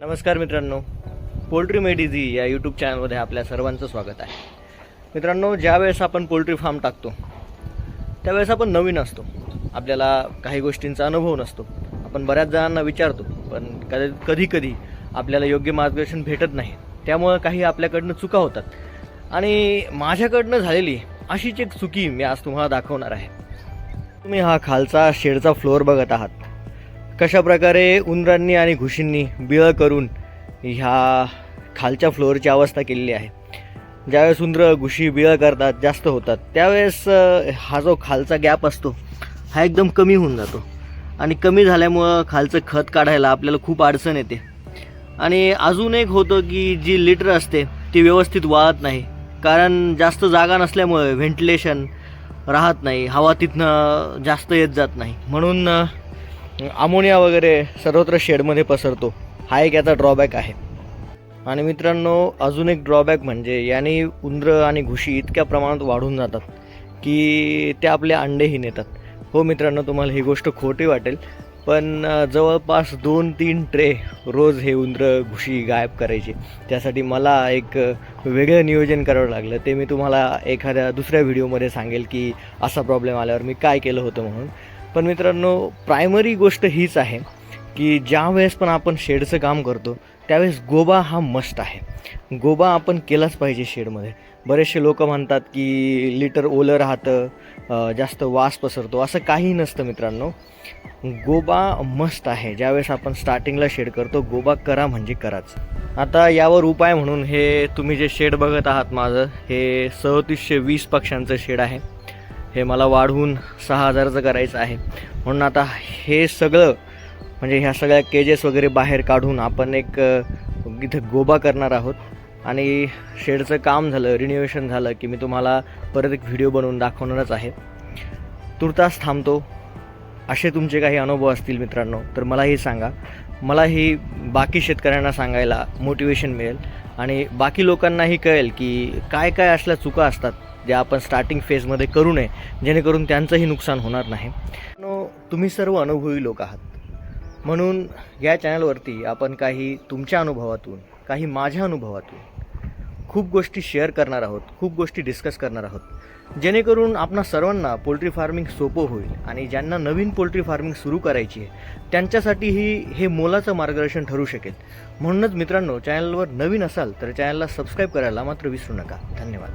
नमस्कार मित्रांनो पोल्ट्री मेडिझी या यूट्यूब चॅनलमध्ये आपल्या सर्वांचं स्वागत आहे. मित्रांनो ज्यावेळेस आपण पोल्ट्री फार्म टाकतो त्यावेळेस आपण नवीन असतो. आपल्याला काही गोष्टींचा अनुभव नसतो. आपण बऱ्याच जणांना विचारतो पण कधी कधी कधी आपल्याला योग्य मार्गदर्शन भेटत नाही. त्यामुळं काही आपल्याकडनं चुका होतात. आणि माझ्याकडनं झालेली अशीच एक चुकी मी आज तुम्हाला दाखवणार आहे. तुम्ही हा खालचा शेडचा फ्लोअर बघत आहात. कशा प्रकारे उंदरांनी आणि घुशींनी बिळं करून ह्या खालच्या फ्लोअरची अवस्था केलेली आहे. ज्यावेळेस उंदरं घुशी बिळं करतात जास्त होतात त्यावेळेस हा जो खालचा गॅप असतो हा एकदम कमी होऊन जातो. आणि कमी झाल्यामुळं खालचं खत काढायला आपल्याला खूप अडचण येते. आणि अजून एक होतं की जी लिटर असते ती व्यवस्थित वाळत नाही. कारण जास्त जागा नसल्यामुळे व्हेंटिलेशन राहत नाही हवा तिथनं जास्त येत जात नाही. म्हणून अमोनिया वगैरे सर्वत्र शेडमध्ये पसरतो. हा एक याचा ड्रॉबॅक आहे. आणि मित्रांनो अजून एक ड्रॉबॅक म्हणजे याने उंदरं आणि घुशी इतक्या प्रमाणात वाढून जातात की ते आपले अंडेही नेतात. हो मित्रांनो तुम्हाला ही गोष्ट खोटी वाटेल पण जवळपास दोन तीन ट्रे रोज हे उंदरं घुशी गायब करायचे. त्यासाठी मला एक वेगळं नियोजन करावं लागलं. ते मी तुम्हाला एखाद्या दुसऱ्या व्हिडिओमध्ये सांगेल की असा प्रॉब्लेम आल्यावर मी काय केलं होतं म्हणून. पण मित्रांनो प्रायमरी गोष्ट हीच आहे की ज्या वेळेस पण आपण शेडचं काम करतो त्यावेळेस गोबा हा मस्ट आहे. गोबा आपण केलाच पाहिजे शेडमध्ये. बरेचसे लोक म्हणतात की लिटर ओलं राहतं जास्त वास पसरतो असं काही नसतं मित्रांनो. गोबा मस्त आहे. ज्यावेळेस आपण स्टार्टिंगला शेड करतो गोबा करा म्हणजे कराच. आता यावर उपाय म्हणून हे तुम्ही जे शेड बघत आहात माझं हे सदतीसशे वीस पक्ष्यांचं शेड आहे. हे मला वाढवून सहा हजाराचं करायचं आहे. म्हणून आता हे सगळं म्हणजे ह्या सगळ्या केजेस वगैरे बाहेर काढून आपण एक इथं गोबा करणार आहोत. आणि शेडचं काम झालं रिन्युवेशन झालं की मी तुम्हाला परत एक व्हिडिओ बनवून दाखवणारच आहे. तुर्तास थांबतो. असे तुमचे काही अनुभव असतील मित्रांनो तर मलाही सांगा. मलाही बाकी शेतकऱ्यांना सांगायला मोटिवेशन मिळेल. आणि बाकी लोकांनाही कळेल की काय काय असल्या चुका असतात. जे आपण स्टार्टिंग फेजमध्ये करू नये जेणेकरून त्यांचंही नुकसान होणार नाही. तुम्ही सर्व अनुभवी लोक आहात. म्हणून या चॅनलवरती आपण काही तुमच्या अनुभवातून काही माझ्या अनुभवातून खूप गोष्टी शेअर करणार आहोत खूप गोष्टी डिस्कस करणार आहोत. जेणेकरून आपणा सर्वांना पोल्ट्री फार्मिंग सोपं होईल आणि ज्यांना नवीन पोल्ट्री फार्मिंग सुरू करायची आहे त्यांच्यासाठीही हे मोलाचं मार्गदर्शन ठरू शकेल. म्हणूनच मित्रांनो चॅनलवर नवीन असाल तर चॅनलला सबस्क्राईब करायला मात्र विसरू नका. धन्यवाद.